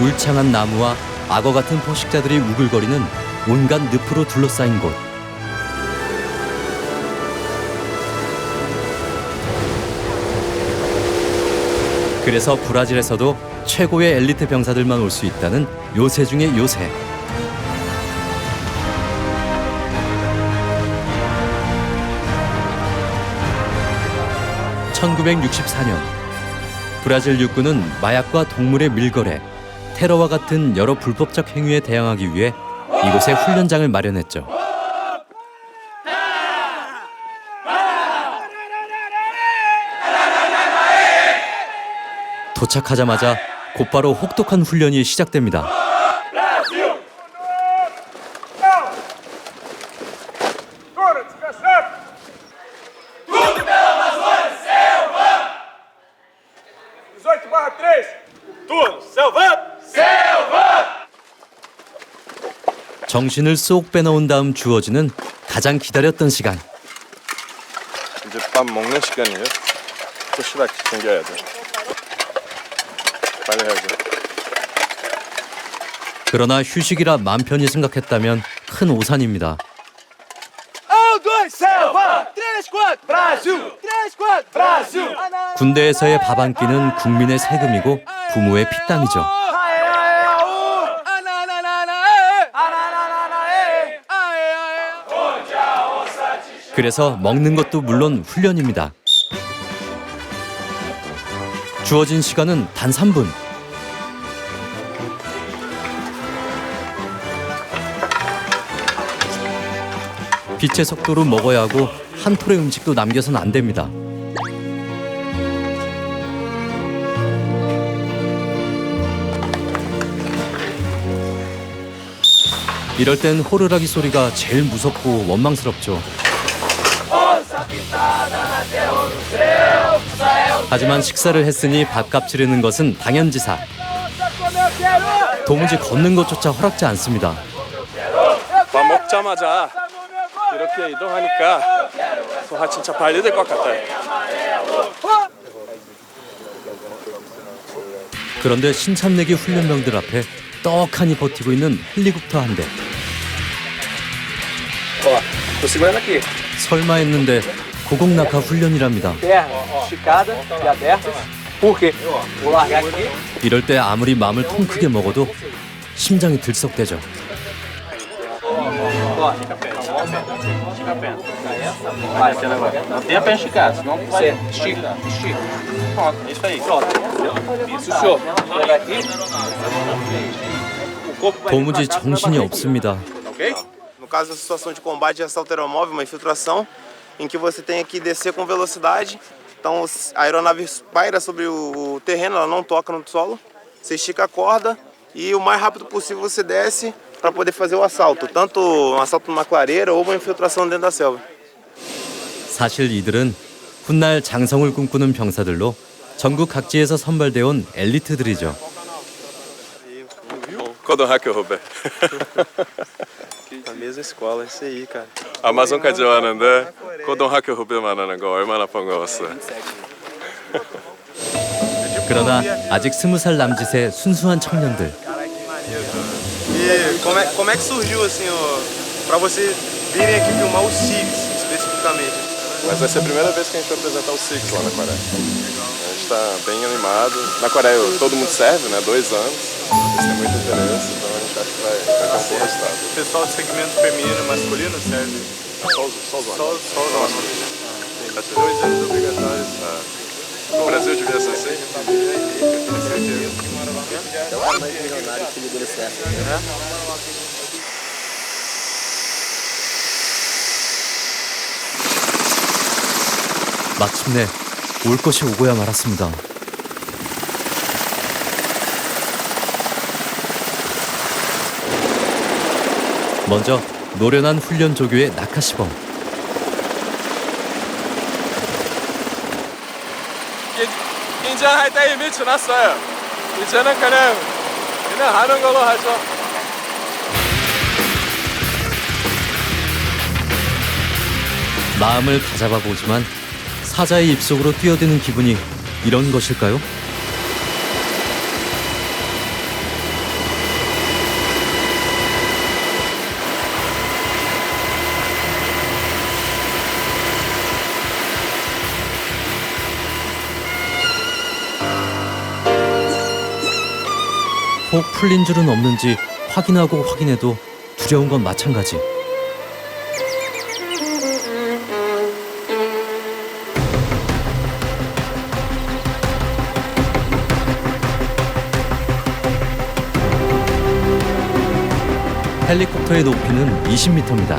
울창한 나무와 악어 같은 포식자들이 우글거리는 온갖 늪으로 둘러싸인 곳. 그래서 브라질에서도 최고의 엘리트 병사들만 올 수 있다는 요새 중의 요새. (1964년) 브라질 육군은 마약과 동물의 밀거래, 테러와 같은 여러 불법적 행위에 대항하기 위해 이곳에 훈련장을 마련했죠. 도착하자마자 곧바로 혹독한 훈련이 시작됩니다. 정신을 쏙 빼놓은 다음 주어지는 가장 기다렸던 시간. 이제 밥 먹는 시간이에요. 도시락 챙겨야 돼. 빨리 해야죠. 그러나 휴식이라 맘 편히 생각했다면 큰 오산입니다. 군대에서의 밥 한 끼는 국민의 세금이고 부모의 피땀이죠. 그래서 먹는 것도 물론 훈련입니다. 주어진 시간은 단 3분. 빛의 속도로 먹어야 하고 한 톨의 음식도 남겨선 안 됩니다. 이럴 땐 호루라기 소리가 제일 무섭고 원망스럽죠. 하지만 식사를 했으니 밥값 치르는 것은 당연지사. 도무지 걷는 것조차 허락지 않습니다. 밥 먹자마자 이렇게 이동하니까 와 진짜 빨리 될것 같아요. 그런데 신참내기 훈련병들 앞에 떡하니 버티고 있는 헬리콥터 한 대. 설마 했는데 고공낙하 훈련이랍니다. E. 이럴 때 아무리 마음을 통 크게 먹어도 심장이 들썩대죠. 도무지 정신이 없습니다. Ok? No caso da situação de combate de assalto aeromóvel, uma infiltração, em que você tem que descer com velocidade. Então a aeronave paira sobre o terreno, ela não toca no solo. Você estica a corda e o mais rápido possível você desce para poder fazer o assalto, tanto um assalto numa clareira ou uma infiltração dentro da selva. 사실 이들은 훗날 장성을 꿈꾸는 병사들로 전국 각지에서 선발되어 온 엘리트들이죠. 고등학교 후배. Na mesma escola, isso aí, cara. 아마존까지 왔는데 고등학교 후배 만나는 거 얼마나 반가웠어요. 그러나 아직 스무 살 남짓의 순수한 청년들. E como é, como é que surgiu assim, para você virem aqui filmar os SIGs especificamente? Mas vai ser a primeira vez que a gente vai apresentar o Six lá na Coreia. A gente está bem animado. Na Coreia todo mundo serve, né? Dois anos. Eles têm muito interesse, então a gente acha que vai, vai ter um bom resultado. Pessoal do segmento feminino e masculino serve Só os, só os só, homens. só os homens. Dois anos obrigatórios. O Brasil devia ser assim. 마침내 올 것이 오고야 말았습니다. 먼저 노련한 훈련 조교의 낙하 시범. 이제 할때 이미 지났어요. 이제는 그냥 그냥 하는 걸로 하죠. 마음을 다잡아 보지만 사자의 입속으로 뛰어드는 기분이 이런 것일까요? 혹 풀린 줄은 없는지 확인하고 확인해도 두려운 건 마찬가지. 헬리콥터의 높이는 20m입니다.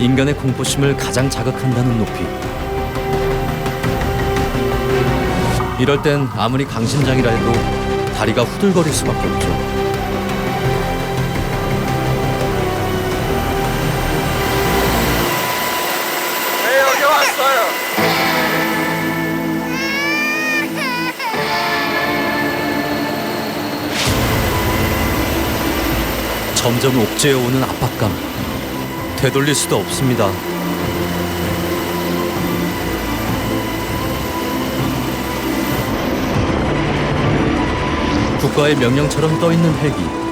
인간의 공포심을 가장 자극한다는 높이. 이럴 땐 아무리 강심장이라 해도 다리가 후들거릴 수밖에 없죠. 점점 옥죄어 오는 압박감. 되돌릴 수도 없습니다. 국가의 명령처럼 떠 있는 헬기.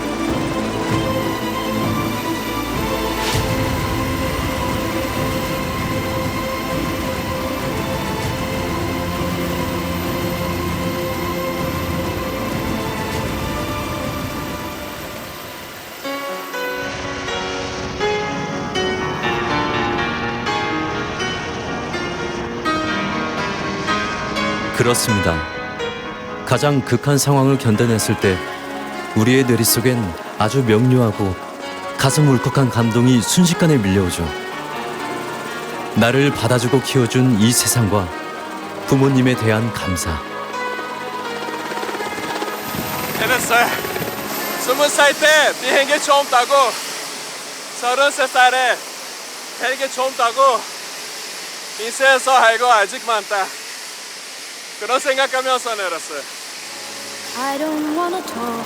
그렇습니다. 가장 극한 상황을 견뎌냈을 때 우리의 뇌리 속엔 아주 명료하고 가슴 울컥한 감동이 순식간에 밀려오죠. 나를 받아주고 키워준 이 세상과 부모님에 대한 감사. 해냈어요. 스무 살 때 비행기 처음 타고 서른 세 살에 헬기 처음 타고 인생에서 할거 아직 많다. 그런 생각하면서 내렸어요. I don't wanna talk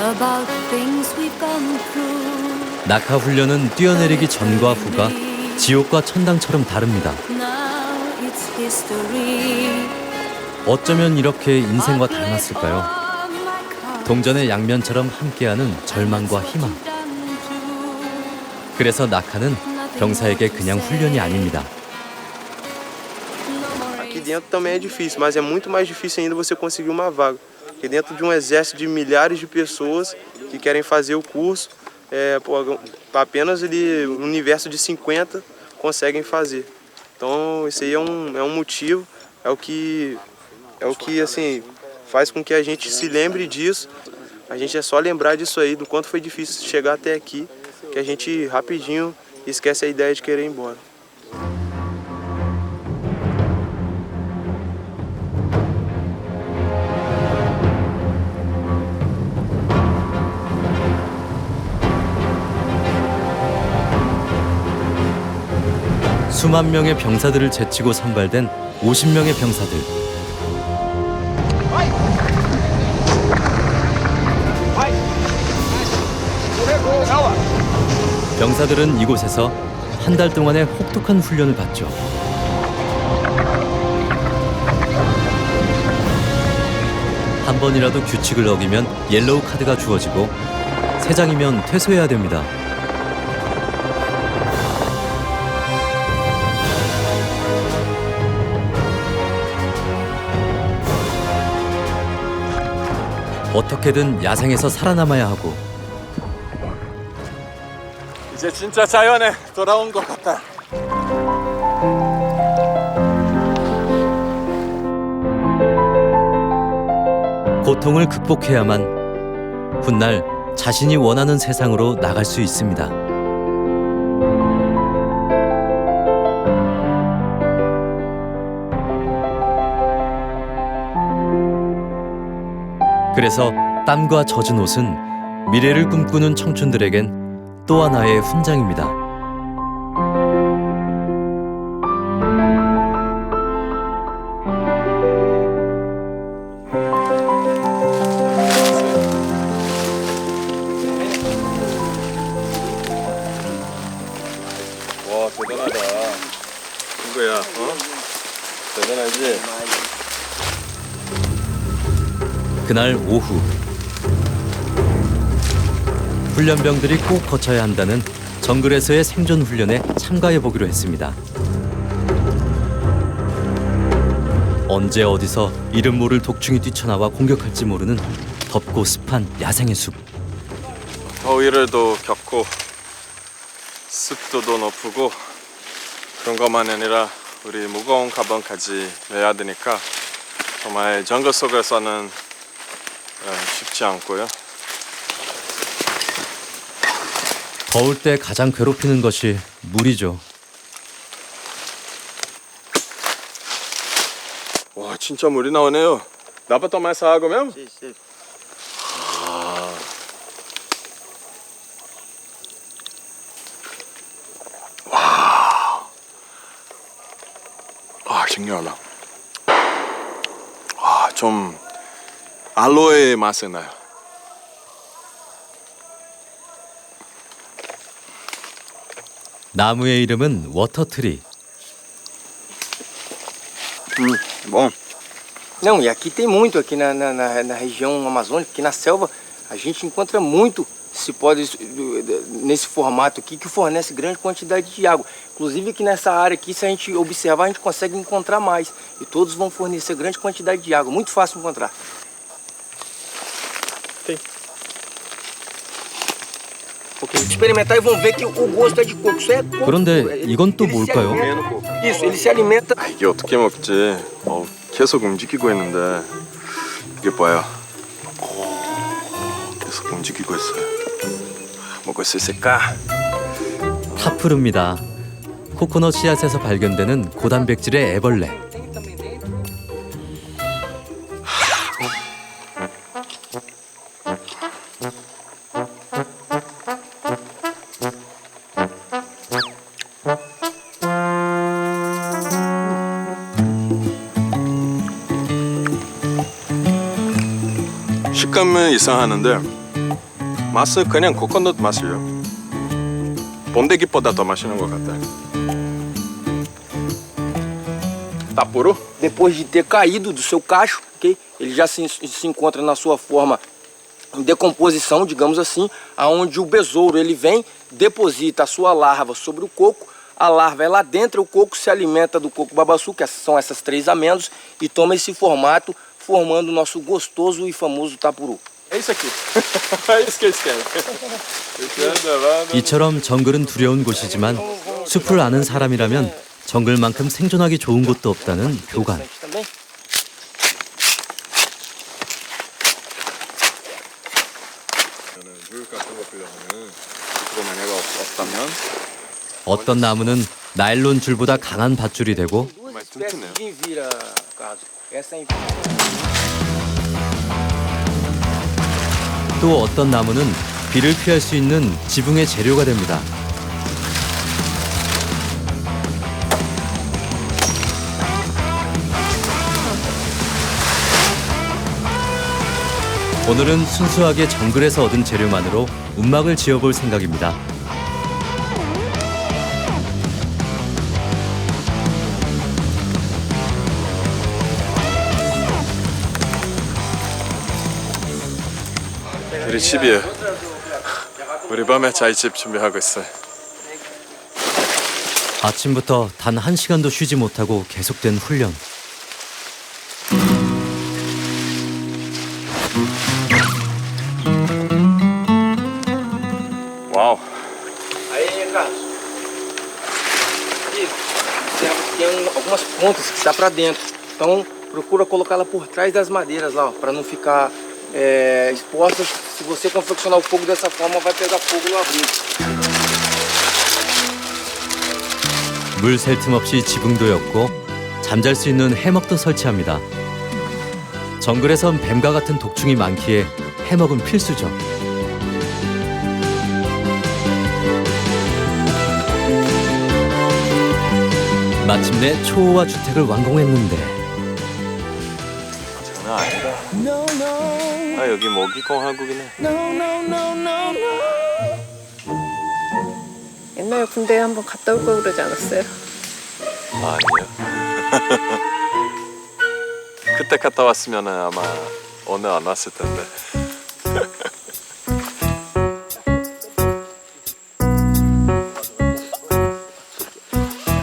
about things we've gone through. 낙하 훈련은 뛰어내리기 전과 후가 지옥과 천당처럼 다릅니다. Now it's history. 어쩌면 이렇게 인생과 닮았을까요? 동전의 양면처럼 함께하는 절망과 희망. 그래서 낙하는 병사에게 그냥 훈련이 아닙니다. Dentro também é difícil, mas é muito mais difícil ainda você conseguir uma vaga. Porque dentro de um exército de milhares de pessoas que querem fazer o curso, é, pô, apenas ali um universo de 50 conseguem fazer. Então isso aí é um, é um motivo, é o que é o que assim faz com que a gente se lembre disso. A gente é só lembrar disso aí, do quanto foi difícil chegar até aqui, que a gente rapidinho esquece a ideia de querer ir embora. 수만 명의 병사들을 제치고 선발된 50명의 병사들. 병사들은 이곳에서 한 달 동안의 혹독한 훈련을 받죠. 한 번이라도 규칙을 어기면 옐로우 카드가 주어지고 세 장이면 퇴소해야 됩니다. 어떻게든 야생에서 살아남아야 하고 이제 진짜 자연에 돌아온 것 같다. 고통을 극복해야만 훗날 자신이 원하는 세상으로 나갈 수 있습니다. 그래서 땀과 젖은 옷은 미래를 꿈꾸는 청춘들에겐 또 하나의 훈장입니다. 와 대단하다. 친구야, 어? 대단하지? 그날 오후 훈련병들이 꼭 거쳐야 한다는 정글에서의 생존 훈련에 참가해 보기로 했습니다. 언제 어디서 이름 모를 독충이 뛰쳐나와 공격할지 모르는 덥고 습한 야생의 숲. 더위를 도 겪고 습도도 높고 그런 것만 아니라 우리 무거운 가방까지 메야 되니까 정말 정글 속에서는 어, 쉽지 않고요. 더울 때 가장 괴롭히는 것이 물이죠. 와 진짜 물이 나오네요. 나부터 tomar essa água mesmo? 아 신기하다. 아 좀 알로에 맛이 나요. 나무의 이름은 워터트리. Bom. Não, e aqui tem muito, aqui na, na, na, na região amazônica, aqui na selva, a gente encontra muito cipós nesse formato aqui que fornece grande quantidade de água. Inclusive aqui nessa área aqui, se a gente observar, a gente consegue encontrar mais. E todos vão fornecer grande quantidade de água, muito fácil encontrar. Experimentar e vão ver que o gosto é de coco. Isso é coco. 그런데 이건 또 뭘까요? Isso, ele se alimenta 아, 이게 어떻게 먹지? 어, 계속 움직이고 있는데 이게 뭐야? 오, 계속 움직이고 있어요. 먹을 수 있을까? 타프르입니다. 코코넛 씨앗에서 발견되는 고단백질의 애벌레. 식감은 이상하는데 맛은 그냥 코코넛 맛이에요. 번데기보다 더 맛있는 것 같아요. 타프로? depois de ter caído do seu cacho, ok? Ele já se, se encontra na sua forma em decomposição, digamos assim, aonde o besouro ele vem, deposita a sua larva sobre o coco, a larva ela adentra o coco, se alimenta do coco babaçu, que essas são essas três amêndoas, e toma esse formato, formando o nosso gostoso e famoso tapuru. É isso aqui. é isso que eles querem. 이처럼 정글은 두려운 곳이지만 숲을 아는 사람이라면 정글만큼 생존하기 좋은 곳도 없다는 없다면 어떤 나무는 나일론 줄보다 강한 밧줄이 되고 또 어떤 나무는 비를 피할 수 있는 지붕의 재료가 됩니다. 오늘은 순수하게 정글에서 얻은 재료만으로 움막을 지어볼 생각입니다. 우리 집이에요. 우리 밤에 자이집 준비하고 있어요. 아침부터 단 한 시간도 쉬지 못하고 계속된 훈련. 와우. Tem, algumas pontas que está para dentro. Então procura colocá-la por trás das madeiras lá, para não ficar é, exposta. Se você confeccionar o fogo dessa forma, vai pegar fogo no abrigo. 물 셀 틈 없이 지붕도 였고 잠잘 수 있는 해먹도 설치합니다. 정글에선 뱀과 같은 독충이 많기에 해먹은 필수죠. 마침내 초호화 주택을 완공했는데 아 여기 먹이공 한국이네. 옛날에 군대에 한번 갔다 올걸 그러지 않았어요? 아니요. 그때 갔다 왔으면 아마 오늘 안 왔을 텐데.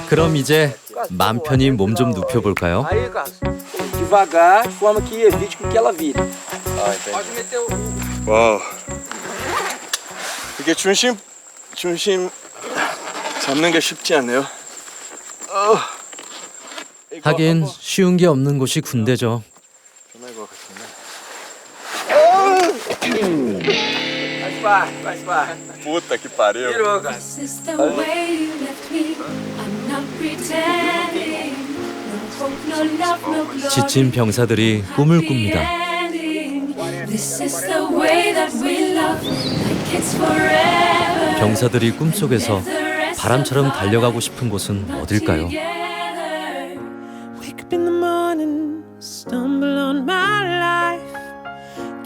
그럼 이제 맘 편히 몸 좀 눕혀볼까요? Aí, Carlos. devagar, de forma que evite com que ela vire. 아. 와우. 이게 중심 중심 잡는 게 쉽지 않네요. 어. 하긴 쉬운 게 없는 곳이 군대죠. puta que pariu. Virou, cara. This is the way you left me. I'm not pretending. No hope, no love, no glory. 지친 병사들이 꿈을 꿉니다. Ending. This is the way that we love, like it's forever. 병사들이 꿈속에서 바람처럼 달려가고 싶은 곳은 어딜까요? Wake up in the morning, stumble on my life.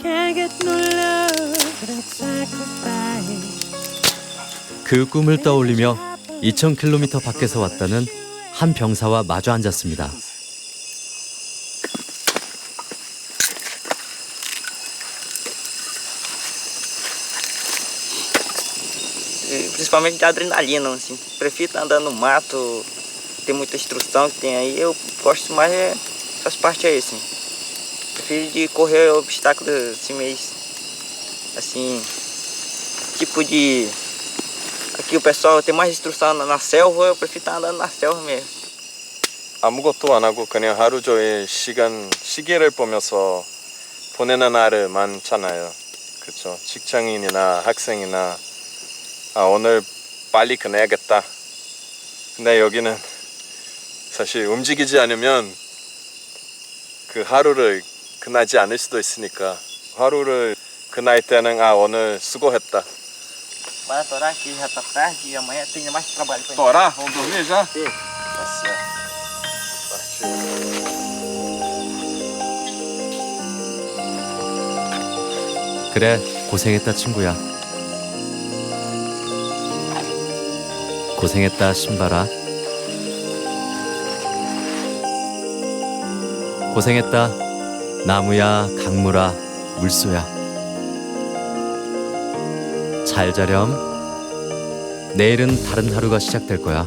Can't get no love without sacrifice. 그 꿈을 떠올리며 2,000km 밖에서 왔다는 한 병사와 마주 앉았습니다. principalmente de adrenalina, assim. Prefiro estar andando no mato, tem muita instrução que tem aí. Eu gosto mais é essas partes aí, assim. Prefiro de correr obstáculos assim meio assim. Tipo de. Aqui o pessoal tem mais instrução na, na selva, eu prefiro estar andando na selva mesmo. 아무것도 안 하고 그냥 하루 종일 시간 시계를 보면서 보내는 날을 많잖아요. 그렇죠. 직장인이나 학생이나 아 오늘 빨리 끝내야겠다. 근데 여기는 사실 움직이지 않으면 그 하루를 끝나지 않을 수도 있으니까 하루를 끝날 때는 아 오늘 수고했다. Vai atorar aqui, já tá tarde e amanhã tem mais trabalho pra gente. Torar? Vamos dormir já? Sim. Tá certo. Partiu. 그래, 고생했다, 친구야. 고생했다, 신발아. 고생했다, 나무야, 강물아, 물소야. 잘 자렴. 내일은 다른 하루가 시작될 거야.